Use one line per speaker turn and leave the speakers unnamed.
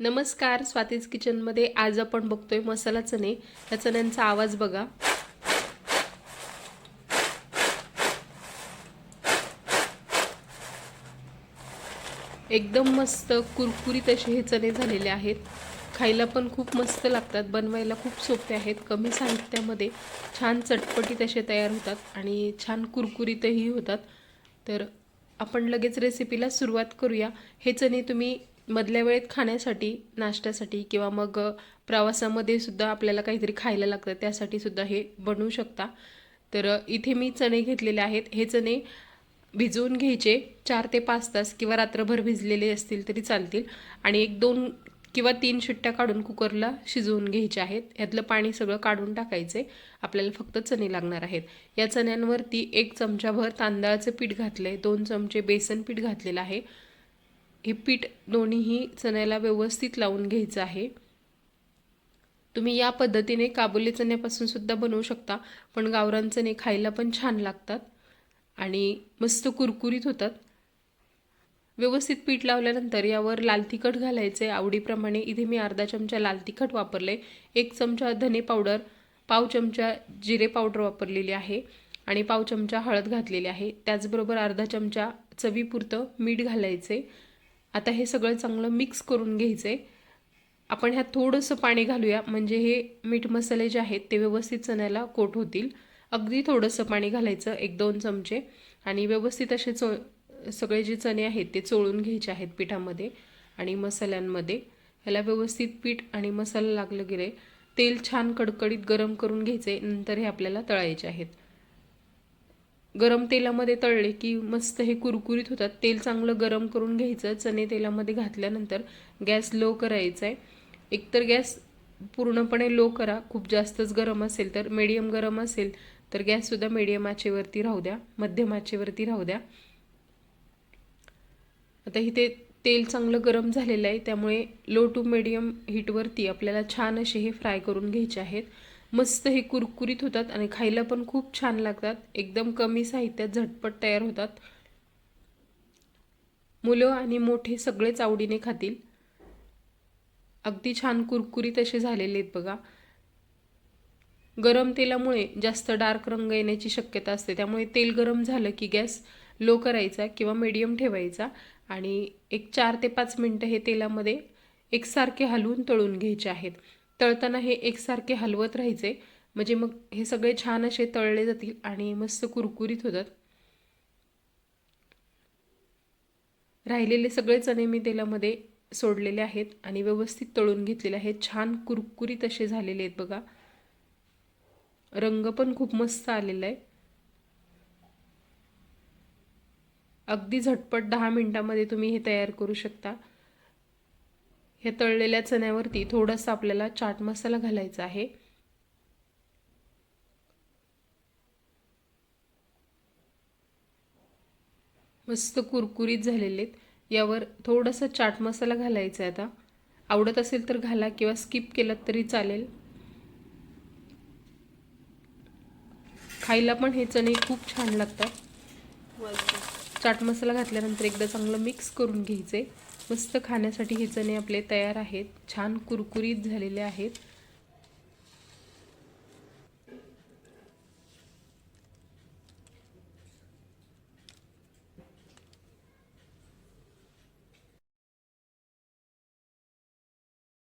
नमस्कार स्वातीज किचनमध्ये आज आपण बघतोय मसाला चणे. या चण्यांचा आवाज बघा. एकदम मस्त कुरकुरीत असे हे चणे झालेले आहेत. खायला पण खूप मस्त लागतात बनवायला खूप सोपे आहेत. कमी साहित्यामध्ये छान चटपटीत असे तयार होतात आणि छान कुरकुरीतही होतात. तर आपण लगेच रेसिपीला सुरुवात करूया. हे चणे तुम्ही मधल्या वेळेत खाण्यासाठी नाश्त्यासाठी किंवा मग प्रवासामध्ये सुद्धा आपल्याला काहीतरी खायला लागतं त्यासाठी सुद्धा हे बनवू शकता. तर इथे मी चणे घेतलेले आहेत. हे चणे भिजवून घ्यायचे. चार ते पाच तास किंवा रात्रभर भिजलेले असतील तरी चालतील. आणि एक दोन किंवा तीन शिट्ट्या काढून कुकरला शिजवून घ्यायचे आहेत. ह्यातलं पाणी सगळं काढून टाकायचे. आपल्याला फक्त चणे लागणार आहेत. या चण्यांवरती एक चमचाभर तांदळाचं पीठ घातलं आहे दोन चमचे बेसन पीठ घातलेलं आहे. हे पीठ दोन्हीही चण्याला व्यवस्थित लावून घ्यायचं आहे. तुम्ही या पद्धतीने काबुली चण्यापासून सुद्धा बनवू शकता पण गावरान चणे खायला पण छान लागतात आणि मस्त कुरकुरीत होतात. व्यवस्थित पीठ लावल्यानंतर यावर लाल तिखट घालायचे. आवडीप्रमाणे इथे मी अर्धा चमचा लाल तिखट वापरले एक चमचा धने पावडर पाव चमचा जिरे पावडर वापरलेली आहे आणि पाव चमचा हळद घातलेली आहे. त्याचबरोबर अर्धा चमचा चवीपुरतं मीठ घालायचे. आता हे सगळं चांगलं मिक्स करून घ्यायचं आहे आपण ह्यात थोडंसं पाणी घालूया. म्हणजे हे मीठ मसाले जे आहेत ते व्यवस्थित चण्याला कोट होतील. अगदी थोडंसं पाणी घालायचं एक दोन चमचे. आणि व्यवस्थित असे चो सगळे जे चणे आहेत ते चोळून घ्यायचे आहेत पिठामध्ये आणि मसाल्यांमध्ये. ह्याला व्यवस्थित पीठ आणि मसाला लागलं गेले तेल छान कडकडीत गरम करून घ्यायचे नंतर हे आपल्याला तळायचे आहेत. गरम तेलामध्ये तळले की मस्त हे कुरकुरीत होतात. तेल चांगलं गरम करून घ्यायचं चणे तेलामध्ये घातल्यानंतर गॅस लो करायचा आहे एकतर गॅस पूर्णपणे लो करा खूप जास्तच गरम असेल तर. मीडियम गरम असेल तर गॅससुद्धा मीडियम आचेवरती राहू द्या मध्यम आचेवरती राहू द्या. आता इथे तेल चांगलं गरम झालेलं आहे त्यामुळे लो टू मिडियम हीटवरती आपल्याला छान असे हे फ्राय करून घ्यायचे आहेत. मस्त हे कुरकुरीत होतात आणि खायला पण खूप छान लागतात. एकदम कमी साहित्यात झटपट तयार होतात. मुलं आणि मोठे सगळेच आवडीने खातील. अगदी छान कुरकुरीत असे झालेले आहेत बघा. गरम तेलामुळे जास्त डार्क रंग येण्याची शक्यता असते. त्यामुळे तेल गरम झालं की गॅस लो करायचा किंवा मीडियम ठेवायचा आणि एक चार ते पाच मिनटं हे तेलामध्ये एकसारखे हलवून तळून घ्यायचे आहेत. तळताना हे एकसारखे हलवत राहायचे. म्हणजे मग हे सगळे छान असे तळले जातील आणि मस्त कुरकुरीत होतात. राहिलेले सगळे चणे मी तेलामध्ये सोडलेले आहेत आणि व्यवस्थित तळून घेतलेले आहेत. छान कुरकुरीत असे झालेले आहेत बघा. रंग पण खूप मस्त आलेला आहे. अगदी झटपट दहा मिनटामध्ये तुम्ही हे तयार करू शकता. हे तळलेल्या चण्यावरती थोडंसं आपल्याला चाट मसाला घालायचा आहे. मस्त कुरकुरीत झालेले आहेत यावर थोडंसं चाट मसाला घालायचा आहे आता. आवडत असेल तर घाला किंवा स्किप केलं तरी चालेल. खायला पण हे चणे खूप छान लागतात. चाट मसाला घातल्यानंतर एकदा चांगलं मिक्स करून घ्यायचे. मस्त खाण्यासाठी हे चणे आपले तयार आहेत. छान कुरकुरीत झालेले आहेत.